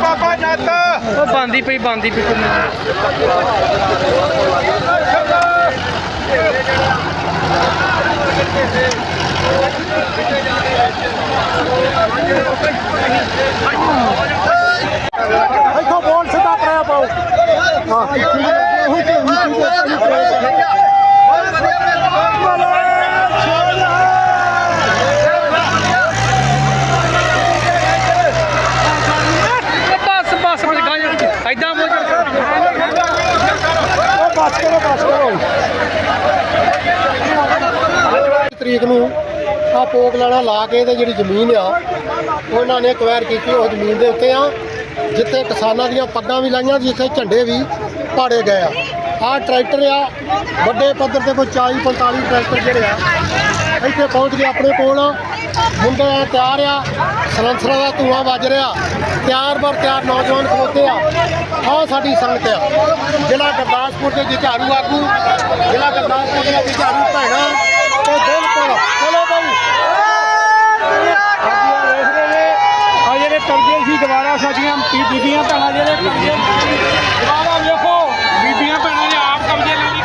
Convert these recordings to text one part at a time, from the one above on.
ਬਾਬਾ ਨੱਤ ਉਹ ਬੰਦੀ ਪਈ ਬੰਦੀ ਪਈ ਕੋਈ ਇੱਥੋਂ ਬੋਲ ਸਿੱਧਾ ਕਰਿਆ ਪਾਓ ਬਸ ਬਸ ਬਸ ਗਾਂ ਐਦਾਂ ਬੋਲ ਉਹ ਬਸ ਕਰੋ ਬਸ ਕਰੋ। ਤਰੀਕ ਨੂੰ ਆ ਪੋਕ ਲਾਣਾ ਲਾ ਕੇ ਤੇ ਜਿਹੜੀ ਜ਼ਮੀਨ ਆ, ਉਹਨਾਂ ਨੇ ਕਵੈਰ ਕੀਤੀ, ਉਹ ਜ਼ਮੀਨ ਦੇ ਉੱਤੇ ਆ। ਜਿੱਥੇ ਕਿਸਾਨਾਂ ਦੀਆਂ ਪੱਗਾਂ ਵੀ ਲਾਈਆਂ ਜਿੱਥੇ ਝੰਡੇ ਵੀ ਪਾੜੇ ਗਏ ਆ। ਆ ਟਰੈਕਟਰ ਆ, ਵੱਡੇ ਪੱਧਰ ਤੇ ਕੋਈ 40 45 ਟਰੈਕਟਰ ਜਿਹੜੇ ਆ, ਇੱਥੇ ਪਹੁੰਚ ਗਏ ਆਪਣੇ ਕੋਲ। ਮੁੰਡੇ ਆ, ਤਿਆਰ ਆ, ਸਲੰਸਰਾਂ ਦਾ ਧੂਆਂ ਵੱਜ ਰਿਹਾ। ਤਿਆਰ ਬਰ ਤਿਆਰ ਨੌਜਵਾਨ ਖਲੋਤੇ ਆ। ਆਹ ਸਾਡੀ ਸੰਗਤ ਆ। ਜ਼ਿਲ੍ਹਾ ਗੁਰਦਾਸਪੁਰ ਦੇ ਜੁਝਾਰੂ ਆਗੂ ਜ਼ਿਲ੍ਹਾ ਗੁਰਦਾਸਪੁਰ ਦੀਆਂ ਜੁਝਾਰੂ ਭੈਣਾਂ ਤੇ ਬਿਲਕੁਲ ਚਲੋ ਭਾਈ ਆ ਜਿਹੜੇ ਕਰਜ਼ੇ ਸੀ ਦੁਬਾਰਾ ਸਾਡੀਆਂ ਬੀ- ਭੈਣਾਂ ਜਿਹੜੇ ਕਰਜ਼ੇ ਦੁਬਾਰਾ ਵੇਖੋ ਬੀਬੀਆਂ ਭੈਣਾਂ ਨੇ ਆਪ ਕਬਜ਼ੇ ਲੈ ਲਈ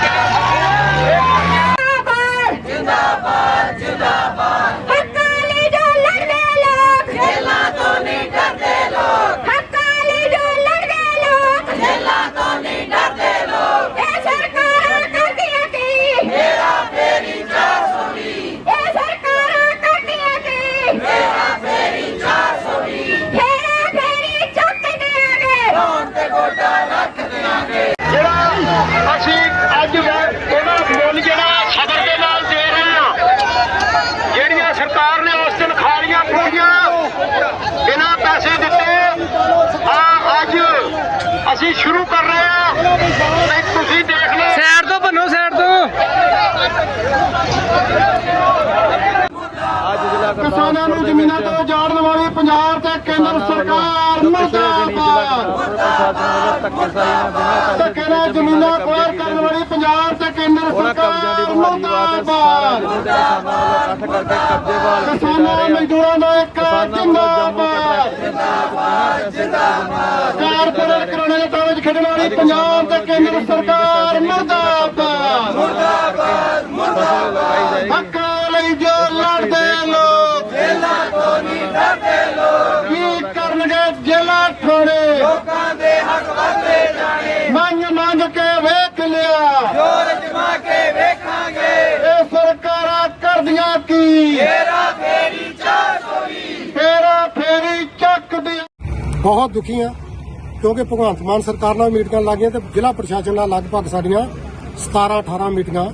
ਹੱਕਾਂ ਲਈ ਜੋ ਲੜਦੇ ਲੋਕ ਜੇਲਾਂ ਤੋਂ ਨਹੀਂ ਡਰਦੇ ਲੋਕ ਹੱਕਾਂ ਲਈ ਜੋ ਲੜਦੇ ਲੋਕ ਜੇਲਾਂ ਤੋਂ ਨਹੀਂ ਡਰਦੇ ਲੋਕ ਇਹ ਸਰਕਾਰਾਂ ਕਰਦੀਆਂ ਕੀ ਮੇਰਾ ਫੇਰੀ 420 ਇਹ ਸਰਕਾਰਾਂ ਕਰਦੀਆਂ ਕੀ ਮੇਰਾ ਫੇਰੀ 420 ਫੇਰਾ ਫੇਰੀ ਚੁੱਕ ਦਿਆਂਗੇ ਹੋਂ ਤੇ ਗੋਡਾ ਰੱਖ ਦਿਆਂਗੇ ਜਿਹੜਾ ਅਸੀਂ ਅੱਜ ਉਹਦਾ ਮੁੱਲ ਜਿਹੜਾ ਸਬਰ ਦੇ ਨਾਲ ਦੇ ਰਹੇ ਹਾਂ ਜਿਹੜੀਆਂ ਸਰਕਾਰ ਨੇ ਉਸ ਦਿਨ ਖਾਲੀਆਂ ਪੂਰੀਆਂ ਬਿਨਾਂ ਪੈਸੇ ਦਿੱਤੇ ਆ ਅੱਜ ਅਸੀਂ ਸ਼ੁਰੂ ਕਰ ਰਹੇ ਹਾਂ ਤੇ ਤੁਸੀਂ ਦੇਖ ਲਓ। ਸਾਈਡ ਤੋਂ ਬੰਨੋ ਸਾਈਡ ਤੋਂ। ਕਿਸਾਨਾਂ ਨੂੰ ਜ਼ਮੀਨਾਂ ਤੋਂ ਉਜਾੜਨ ਵਾਲੀ ਪੰਜਾਬ ਤੇ ਕੇਂਦਰ ਸਰਕਾਰ ਮਰਦਾਬਾਦ। ਧੱਕੇ ਨਾਲ ਜ਼ਮੀਨਾਂ ਅਕਵਾਇਰ ਕਰਨ ਵਾਲੀ ਪੰਜਾਬ ਤੇ ਕੇਂਦਰ ਸਰਕਾਰ ਮਰਦਾਬਾਦ। ਕਿਸਾਨਾਂ ਮਜ਼ਦੂਰਾਂ ਦਾ ਇੱਕ ਜਿੰਦਾਬਾਦ। ਕਾਰਪੋਰੇਟ ਕਰਾਉਣੇ ਦੇ ਕਾਗਜ਼ ਵਾਲੀ ਪੰਜਾਬ ਤੇ ਕੇਂਦਰ ਸਰਕਾਰ ਮਰਦਾਬਾਦ। ਹੱਕਾਂ ਲਈ ਜੋ ਲੜਦੇ ਲੋਕ। ਜੇਲਾਂ ਤੋਂ ਨਹੀਂ ਡਰਦੇ ਲੋਕ ਕੀ ਕਰਨਗੇ ਜੇਲਾਂ ਠੋੜੇ ਲੋਕਾਂ ਦੇ ਹੱਕ ਵਾਦੇ ਜਾਣੇ ਮੰਗ ਮੰਗ ਕੇ ਵੇਖ ਲਿਆ। ਜੋਰ ਜਮਾ ਕੇ ਵੇਖਾਂਗੇ ਇਹ ਸਰਕਾਰਾਂ ਕਰਦੀਆਂ ਕੀ? ਫੇਰਾ ਫੇਰੀ 420 ਫੇਰਾ ਫੇਰੀ ਚੱਕਦੀ। ਬਹੁਤ ਦੁਖੀ ਆ ਕਿਉਂਕਿ ਭਗਵੰਤ ਮਾਨ ਸਰਕਾਰ ਨਾਲ ਮੀਟਿੰਗਾਂ ਲੱਗੀਆਂ ਤੇ ਜ਼ਿਲ੍ਹਾ ਪ੍ਰਸ਼ਾਸਨ ਨਾਲ ਲਗਭਗ ਸਾਡੀਆਂ 17 18 ਮੀਟਿੰਗਾਂ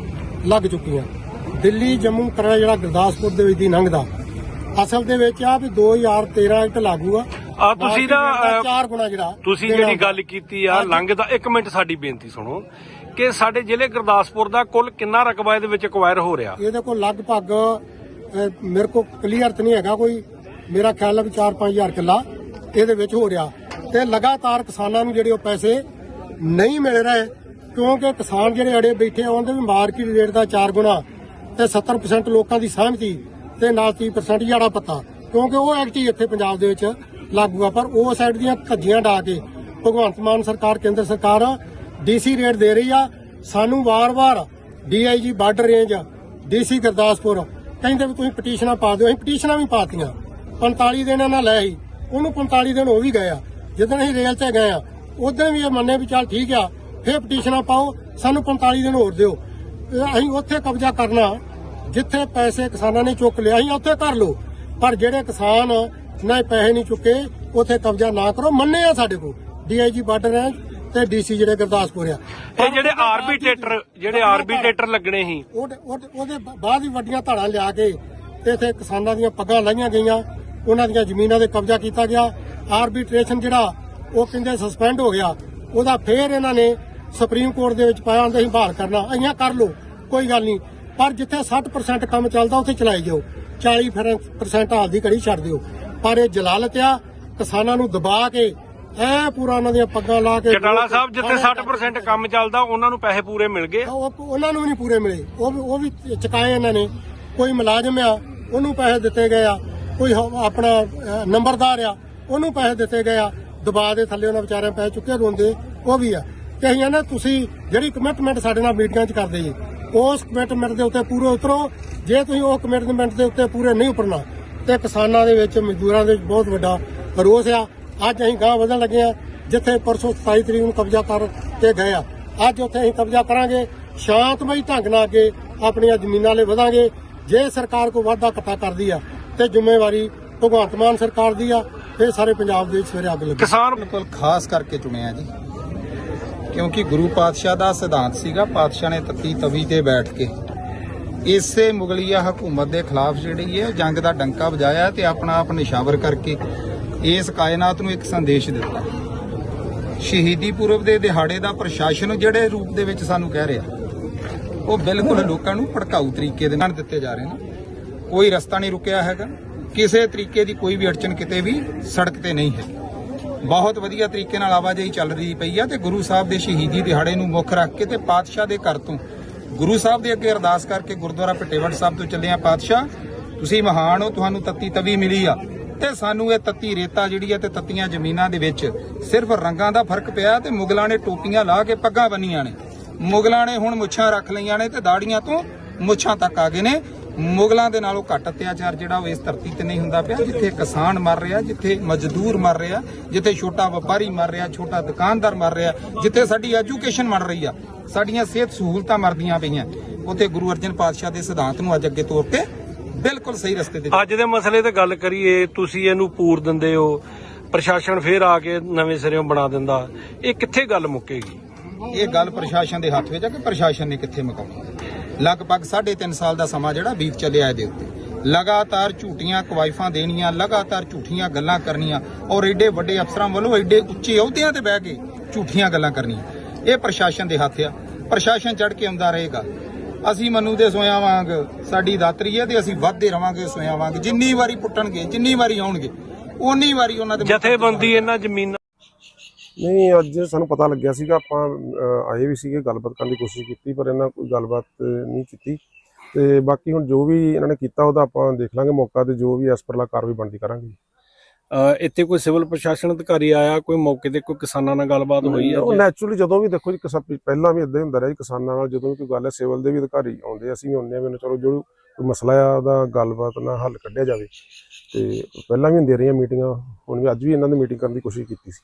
ਲੱਗ ਚੁੱਕੀਆਂ। ਦਿੱਲੀ ਜੰਮੂ ਕਰਾ ਜਿਹੜਾ ਗੁਰਦਾਸਪੁਰ ਦੇ ਵਿੱਚ ਦੀ ਲੰਘਦਾ ਅਸਲ ਦੇ ਵਿੱਚ ਆ ਵੀ 2013 ਐਕਟ ਲਾਗੂ ਆ। ਆ ਤੁਸੀਂ ਅਹ, ਚਾਰ ਗੁਣਾ ਜਿਹੜਾ ਤੁਸੀਂ ਜਿਹੜੀ। ਗੱਲ ਕੀਤੀ ਆ ਲੰਘਦਾ ਇੱਕ ਮਿੰਟ ਸਾਡੀ ਬੇਨਤੀ ਸੁਣੋ ਕਿ ਸਾਡੇ ਜ਼ਿਲ੍ਹੇ ਗੁਰਦਾਸਪੁਰ ਦਾ ਕੁੱਲ ਕਿੰਨਾ ਰਕਬਾ ਇਹਦੇ ਵਿੱਚ ਐਕਵਾਇਰ ਹੋ ਰਿਹਾ? ਇਹਦੇ ਕੋਲ ਲਗਭਗ ਮੇਰੇ ਕੋਲ ਕਲੀਅਰ ਤਾਂ ਨਹੀਂ ਹੈਗਾ ਕੋਈ। ਮੇਰਾ ਖਿਆਲ ਹੈ ਵੀ 4-5000 ਕਿੱਲਾ ਇਹਦੇ ਵਿੱਚ ਹੋ ਰਿਹਾ। ਤੇ ਲਗਾਤਾਰ ਕਿਸਾਨਾਂ ਨੂੰ ਜਿਹੜੇ ਉਹ ਪੈਸੇ ਨਹੀਂ ਮਿਲ ਰਹੇ, ਕਿਉਂਕਿ ਕਿਸਾਨ ਜਿਹੜੇ ਅੜੇ ਬੈਠੇ ਆ, ਉਹਦੇ ਵੀ ਮਾਰਕੀਟ ਰੇਟ ਦਾ 4 ਗੁਣਾ ਤੇ 70% ਲੋਕਾਂ ਦੀ ਸਹਿਮਤੀ ਤੇ ਨਾਲ 30% ਜਾੜਾ ਪੱਤਾ, ਕਿਉਂਕਿ ਉਹ ਐਕਟ ਹੀ ਇੱਥੇ ਪੰਜਾਬ ਦੇ ਵਿੱਚ ਲਾਗੂ ਆ, ਪਰ ਉਹ ਸਾਈਡ ਦੀਆਂ ਧੱਜੀਆਂ ਡਾ ਕੇ ਭਗਵੰਤ ਮਾਨ ਸਰਕਾਰ, ਕੇਂਦਰ ਸਰਕਾਰ ਡੀਸੀ ਰੇਟ ਦੇ ਰਹੀ ਆ। ਸਾਨੂੰ ਵਾਰ-ਵਾਰ DIG border range DC Gurdaspur ਕਹਿੰਦੇ ਵੀ ਤੁਸੀਂ ਪਟੀਸ਼ਨਾਂ ਪਾ ਦਿਓ, ਅਸੀਂ ਪਟੀਸ਼ਨਾਂ ਵੀ ਪਾਤੀਆਂ। 45 ਦਿਨ ਇਹਨਾਂ ਲੈ ਆਈ ਉਹਨੂੰ 45 ਦਿਨ ਹੋ ਵੀ ਗਏ ਆ। ਜਦੋਂ ਅਸੀਂ ਰੇਲ ਤੇ ਗਏ ਆ ਉਦੋਂ ਵੀ ਇਹ ਮੰਨੇ ਵੀ ਚੱਲ ਠੀਕ ਆ ਫੇਰ ਪਟੀਸ਼ਨਾਂ ਪਾਓ ਸਾਨੂੰ 45 ਦਿਨ ਹੋਰ ਦਿਓ। ਅਸੀਂ ਉੱਥੇ ਕਬਜ਼ਾ ਕਰਨਾ ਜਿੱਥੇ ਪੈਸੇ ਕਿਸਾਨਾਂ ਨੇ ਚੁੱਕ ਲਿਆ ਅਸੀਂ ਉੱਥੇ ਕਰ ਲਓ। ਪਰ ਜਿਹੜੇ ਕਿਸਾਨ ਨਾ ਪੈਸੇ ਨਹੀਂ ਚੁੱਕੇ ਉੱਥੇ ਕਬਜ਼ਾ ਨਾ ਕਰੋ ਮੰਨੇ ਆ ਸਾਡੇ ਕੋਲ। ਡੀਆਈਜੀ ਬਾਰਡਰ ਰੇਂਜ ਤੇ ਡੀਸੀ ਜਿਹੜੇ ਗੁਰਦਾਸਪੁਰ ਆ। ਇਹ ਜਿਹੜੇ ਆਰਬੀਟ੍ਰੇਟਰ ਜਿਹੜੇ ਆਰਬੀਟ੍ਰੇਟਰ ਲੱਗਣੇ ਸੀ। ਉਹਦੇ ਬਾਅਦ ਹੀ ਵੱਡੀਆਂ ਧਾੜਾਂ ਲਿਆ ਕੇ ਤੇ ਇੱਥੇ ਕਿਸਾਨਾਂ ਦੀਆਂ ਪੱਗਾਂ ਲਾਈਆਂ ਗਈਆਂ। ਉਹਨਾਂ ਦੀਆਂ ਜ਼ਮੀਨਾਂ ਤੇ ਕਬਜ਼ਾ ਕੀਤਾ ਗਿਆ। ਆਰਬਿਟ੍ਰੇਸ਼ਨ ਜਿਹੜਾ ਉਹ ਕਹਿੰਦੇ ਸਸਪੈਂਡ ਹੋ ਗਿਆ। ਉਹਦਾ ਫੇਰ ਇਹਨਾਂ ਨੇ ਸੁਪਰੀਮ ਕੋਰਟ ਦੇ ਵਿੱਚ ਪਾਇਆ ਹੁੰਦਾ ਅਸੀਂ ਬਹਾਲ ਕਰਨਾ। ਅਸੀਂ ਕਰ ਲਓ ਕੋਈ ਗੱਲ ਨਹੀਂ। ਪਰ ਜਿੱਥੇ 60% ਕੰਮ ਚੱਲਦਾ ਉੱਥੇ ਚਲਾਈ ਜਾਓ। 40% ਹਾਲ ਦੀ ਘੜੀ ਛੱਡ ਦਿਓ। ਪਰ ਇਹ ਜਲਾਲਤ ਆ ਕਿਸਾਨਾਂ ਨੂੰ ਦਬਾ ਕੇ ਐ ਪੂਰਾ ਉਹਨਾਂ ਦੀਆਂ ਪੱਗਾਂ ਲਾ ਕੇ ਚਟਾਲਾ ਸਾਹਿਬ ਜਿੱਥੇ 60% ਕੰਮ ਚੱਲਦਾ ਉਹਨਾਂ ਨੂੰ ਪੈਸੇ ਪੂਰੇ ਮਿਲ ਗਏ? ਉਹ ਉਹਨਾਂ ਨੂੰ ਵੀ ਨਹੀਂ ਪੂਰੇ ਮਿਲੇ। ਉਹ ਉਹ ਵੀ ਚੁਕਾਏ ਇਹਨਾਂ ਨੇ। ਕੋਈ ਮੁਲਾਜ਼ਮ ਆ ਉਹਨੂੰ ਪੈਸੇ ਦਿੱਤੇ ਗਏ ਆ। ਕੋਈ ਆਪਣਾ ਨੰਬਰਦਾਰ ਆ, ਉਹਨੂੰ ਪੈਸੇ ਦਿੱਤੇ ਗਏ ਆ। ਦਬਾਅ ਦੇ ਥੱਲੇ ਉਹਨਾਂ ਵਿਚਾਰਿਆਂ ਪੈਸੇ ਚੁੱਕੇ ਰੋਂਦੇ ਉਹ ਵੀ ਆ। ਤੇ ਅਸੀਂ ਨਾ ਤੁਸੀਂ ਜਿਹੜੀ ਕਮਿਟਮੈਂਟ ਸਾਡੇ ਨਾਲ ਮੀਟਿੰਗਾਂ 'ਚ ਕਰਦੇ ਜੀ, ਉਸ ਕਮਿਟਮੈਂਟ ਦੇ ਉੱਤੇ ਪੂਰੇ ਉਤਰੋ। ਜੇ ਤੁਸੀਂ ਉਹ ਕਮਿਟਮੈਂਟ ਦੇ ਉੱਤੇ ਪੂਰੇ ਨਹੀਂ ਉਤਰਨਾ, ਤੇ ਕਿਸਾਨਾਂ ਦੇ ਵਿੱਚ, ਮਜ਼ਦੂਰਾਂ ਦੇ ਵਿੱਚ ਬਹੁਤ ਵੱਡਾ ਰੋਸ ਆ। ਅੱਜ ਅਸੀਂ ਗਾਂ ਵਧਣ ਲੱਗੇ ਆ, ਜਿੱਥੇ ਪਰਸੋਂ 27 ਤਰੀਕ ਨੂੰ ਕਬਜ਼ਾ ਕਰ ਕੇ ਗਏ ਆ। ਅੱਜ ਉੱਥੇ ਅਸੀਂ ਕਬਜ਼ਾ ਕਰਾਂਗੇ, ਸ਼ਾਂਤਮਈ ਢੰਗ ਨਾਲ ਅੱਗੇ ਆਪਣੀਆਂ ਜ਼ਮੀਨਾਂ ਲਈ ਵਧਾਂਗੇ। ਜੇ ਸਰਕਾਰ ਕੋਈ ਵਾਧਾ ਇਕੱਠਾ ਕਰਦੀ ਆ ਤੇ ਜ਼ਿੰਮੇਵਾਰੀ ਭਗਵੰਤ ਮਾਨ ਸਰਕਾਰ ਦੀ ਆ ਇਹ ਸਾਰੇ ਪੰਜਾਬ ਦੇ ਸਵੇਰੇ ਅੱਗ ਲੱਗੀ। ਕਿਸਾਨ ਬਿਲਕੁਲ ਖਾਸ ਕਰਕੇ ਚੁਣਿਆ ਜੀ। ਕਿਉਂਕਿ ਗੁਰੂ ਪਾਤਸ਼ਾਹ ਦਾ ਸਿਧਾਂਤ ਸੀਗਾ ਪਾਤਸ਼ਾਹ ਨੇ ਤੱਤੀ ਤਵੀ ਤੇ ਬੈਠ ਕੇ। ਇਸੇ ਮੁਗਲੀਆ ਹਕੂਮਤ ਦੇ ਖਿਲਾਫ ਜਿਹੜੀ ਹੈ ਜੰਗ ਦਾ ਡੰਕਾ ਵਜਾਇਆ ਤੇ ਆਪਣਾ ਆਪ ਨਿਸ਼ਾਵਰ ਕਰਕੇ ਇਸ ਕਾਇਨਾਤ ਨੂੰ ਇੱਕ ਸੰਦੇਸ਼ ਦਿੱਤਾ। ਸ਼ਹੀਦੀ ਪੁਰਬ ਦੇ ਦਿਹਾੜੇ ਦਾ ਪ੍ਰਸ਼ਾਸਨ ਜਿਹੜੇ ਰੂਪ ਦੇ ਵਿੱਚ ਸਾਨੂੰ ਕਹਿ ਰਿਹਾ ਉਹ ਬਿਲਕੁਲ ਲੋਕਾਂ ਨੂੰ ਭੜਕਾਊ ਤਰੀਕੇ ਦੇ ਨਾਲ ਦਿੱਤੇ ਜਾ ਰਹੇ ਨੇ। ਕੋਈ ਰਸਤਾ ਨਹੀਂ ਰੁਕਿਆ ਹੈਗਾ। ਕਿਸੇ ਤਰੀਕੇ ਦੀ ਕੋਈ ਵੀ ਅੜਚਨ ਕਿਤੇ ਵੀ ਸੜਕ ਤੇ ਨਹੀਂ ਹੈ ਬਹੁਤ ਵਧੀਆ ਤਰੀਕੇ ਨਾਲ ਆਵਾਜਾਈ ਚੱਲ ਰਹੀ ਪਈ ਆ ਤੇ ਗੁਰੂ ਸਾਹਿਬ ਦੇ ਸ਼ਹੀਦੀ ਦਿਹਾੜੇ ਨੂੰ ਮੁੱਖ ਰੱਖ ਕੇ ਤੇ ਪਾਤਸ਼ਾਹ ਦੇ ਘਰ ਤੋਂ ਗੁਰੂ ਸਾਹਿਬ ਦੇ ਅੱਗੇ ਅਰਦਾਸ ਕਰਕੇ ਗੁਰਦੁਆਰਾ ਪਟੇਵੜ ਸਾਹਿਬ ਤੋਂ ਚੱਲੇ ਆ ਪਾਤਸ਼ਾਹ। ਤੁਸੀਂ ਮਹਾਨ ਹੋ, ਤੁਹਾਨੂੰ ਤੱਤੀ ਤਵੀ ਮਿਲੀ ਆ ਤੇ ਸਾਨੂੰ ਇਹ ਤੱਤੀ ਰੇਤਾ ਜਿਹੜੀ ਆ ਤੇ ਤੱਤੀਆਂ ਜ਼ਮੀਨਾਂ ਦੇ ਵਿੱਚ ਸਿਰਫ ਰੰਗਾਂ ਦਾ ਫ਼ਰਕ ਪਿਆ ਤੇ ਮੁਗਲਾਂ ਨੇ ਟੋਪੀਆਂ ਲਾ ਕੇ ਪੱਗਾਂ ਬੰਨੀਆਂ ਨੇ। ਮੁਗਲਾਂ ਨੇ ਹੁਣ ਮੁੱਛਾਂ ਰੱਖ ਲਈਆਂ ਨੇ ਤੇ ਦਾੜੀਆਂ ਤੋਂ ਮੁੱਛਾਂ ਤੱਕ ਆ ਗਏ ਨੇ। ਮੁਗਲਾਂ ਦੇ ਨਾਲੋਂ ਘੱਟ ਅਤਿਆਚਾਰ ਜਿਹੜਾ ਉਹ ਇਸ ਧਰਤੀ ਤੇ ਨਹੀਂ ਹੁੰਦਾ ਪਿਆ ਜਿੱਥੇ ਕਿਸਾਨ ਮਰ ਰਿਹਾ ਜਿੱਥੇ ਮਜ਼ਦੂਰ ਮਰ ਰਿਹਾ ਜਿੱਥੇ ਛੋਟਾ ਵਪਾਰੀ ਮਰ ਰਿਹਾ ਛੋਟਾ ਦੁਕਾਨਦਾਰ ਮਰ ਰਿਹਾ ਜਿੱਥੇ ਸਾਡੀ ਐਜੂਕੇਸ਼ਨ ਮਰ ਰਹੀ ਆ ਸਾਡੀਆਂ ਸਿਹਤ ਸਹੂਲਤਾਂ ਮਰਦੀਆਂ ਪਈਆਂ। ਉੱਥੇ ਗੁਰੂ ਅਰਜਨ ਪਾਤਸ਼ਾਹ ਦੇ ਸਿਧਾਂਤ ਨੂੰ ਅੱਜ ਅੱਗੇ ਤੋਰ ਕੇ ਬਿਲਕੁਲ ਸਹੀ ਰਸਤੇ ਤੇ ਅੱਜ ਦੇ ਮਸਲੇ ਤੇ ਗੱਲ ਕਰੀਏ ਤੁਸੀਂ ਇਹਨੂੰ ਪੂਰ ਦਿੰਦੇ ਹੋ ਪ੍ਰਸ਼ਾਸਨ ਫੇਰ ਆ ਕੇ ਨਵੇਂ ਸਿਰਿਓਂ ਬਣਾ ਦਿੰਦਾ ਇਹ ਕਿੱਥੇ ਗੱਲ ਮੁੱਕੇਗੀ? ਇਹ ਗੱਲ ਪ੍ਰਸ਼ਾਸਨ ਦੇ ਹੱਥ ਵਿੱਚ ਆ ਕਿ ਪ੍ਰਸ਼ਾਸਨ ਨੇ ਕਿੱਥੇ ਮੁਕਾਉਣੀ? ਲਗਭਗ 3.5 ਸਾਲ ਦਾ ਸਮਾਂ ਜਿਹੜਾ ਬੀਤ ਚੱਲਿਆ ਇਹਦੇ ਉੱਤੇ। ਲਗਾਤਾਰ ਝੂਠੀਆਂ ਕਵਾਇਫਾਂ ਦੇਣੀਆਂ, ਲਗਾਤਾਰ ਝੂਠੀਆਂ ਗੱਲਾਂ ਕਰਨੀਆਂ, ਔਰ ਐਡੇ ਵੱਡੇ ਅਫਸਰਾਂ ਵੱਲੋਂ ਐਡੇ ਉੱਚੇ ਅਹੁਦਿਆਂ ਤੇ ਬਹਿ ਕੇ ਝੂਠੀਆਂ ਗੱਲਾਂ ਕਰਨੀਆਂ। ਇਹ ਪ੍ਰਸ਼ਾਸਨ ਦੇ ਹੱਥ ਆ। ਪ੍ਰਸ਼ਾਸਨ ਚੜ ਕੇ ਆਉਂਦਾ ਰਹੇਗਾ। ਅਸੀਂ ਮਨੂ ਦੇ ਸੋਇਆ ਵਾਂਗ, ਸਾਡੀ ਦਾਤਰੀ ਹੈ ਤੇ ਅਸੀਂ ਵੱਧਦੇ ਰਵਾਂਗੇ ਸੋਇਆ ਵਾਂਗ। ਜਿੰਨੀ ਵਾਰੀ ਪੁੱਟਣਗੇ, ਜਿੰਨੀ ਵਾਰੀ ਆਉਣਗੇ ਉਨੀ ਵਾਰੀ ਉਹਨਾਂ ਦੇ ਜਥੇਬੰਦੀ ਇਹਨਾਂ ਜ਼ਮੀਨਾਂ ਨਹੀਂ ਅੱਜ ਸਾਨੂੰ ਪਤਾ ਲੱਗਿਆ ਸੀਗਾ ਆਪਾਂ ਆਏ ਵੀ ਸੀਗੇ ਗੱਲਬਾਤ ਕਰਨ ਦੀ ਕੋਸ਼ਿਸ਼ ਕੀਤੀ ਪਰ ਇਹਨਾਂ ਕੋਈ ਗੱਲਬਾਤ ਨਹੀਂ ਕੀਤੀ। ਤੇ ਬਾਕੀ ਹੁਣ ਜੋ ਵੀ ਇਹਨਾਂ ਨੇ ਕੀਤਾ ਉਹਦਾ ਆਪਾਂ ਦੇਖ ਲਾਂਗੇ ਮੌਕਾ ਤੇ ਜੋ ਵੀ ਇਸ ਪਰਲਾ ਕਾਰਵਾਈ ਬਣਦੀ ਕਰਾਂਗੇ। ਇੱਥੇ ਕੋਈ ਸਿਵਲ ਪ੍ਰਸ਼ਾਸਨ ਅਧਿਕਾਰੀ ਆਇਆ ਕੋਈ ਮੌਕੇ ਤੇ ਕੋਈ ਕਿਸਾਨਾਂ ਨਾਲ ਗੱਲਬਾਤ ਹੋਈ ਉਹ ਹੈ ਨੈਚੁਰਲੀ ਜਦੋਂ ਵੀ ਦੇਖੋ ਜੀ ਕਿਸਾ ਪਹਿਲਾਂ ਵੀ ਇਦਾਂ ਹੀ ਹੁੰਦਾ ਰਿਹਾ ਜੀ ਕਿਸਾਨਾਂ ਨਾਲ ਜਦੋਂ ਵੀ ਕੋਈ ਗੱਲ ਹੈ ਸਿਵਲ ਦੇ ਵੀ ਅਧਿਕਾਰੀ ਆਉਂਦੇ ਅਸੀਂ ਵੀ ਆਉਂਦੇ ਆ ਵੀ ਚਲੋ ਜੋ ਕੋਈ ਮਸਲਾ ਆ ਉਹਦਾ ਗੱਲਬਾਤ ਨਾਲ ਹੱਲ ਕੱਢਿਆ ਜਾਵੇ। ਤੇ ਪਹਿਲਾਂ ਵੀ ਹੁੰਦੀਆਂ ਰਹੀਆਂ ਮੀਟਿੰਗਾਂ ਹੁਣ ਵੀ ਅੱਜ ਵੀ ਇਹਨਾਂ ਦੀ ਮੀਟਿੰਗ ਕਰਨ ਦੀ ਕੋਸ਼ਿਸ਼ ਕੀਤੀ ਸੀ।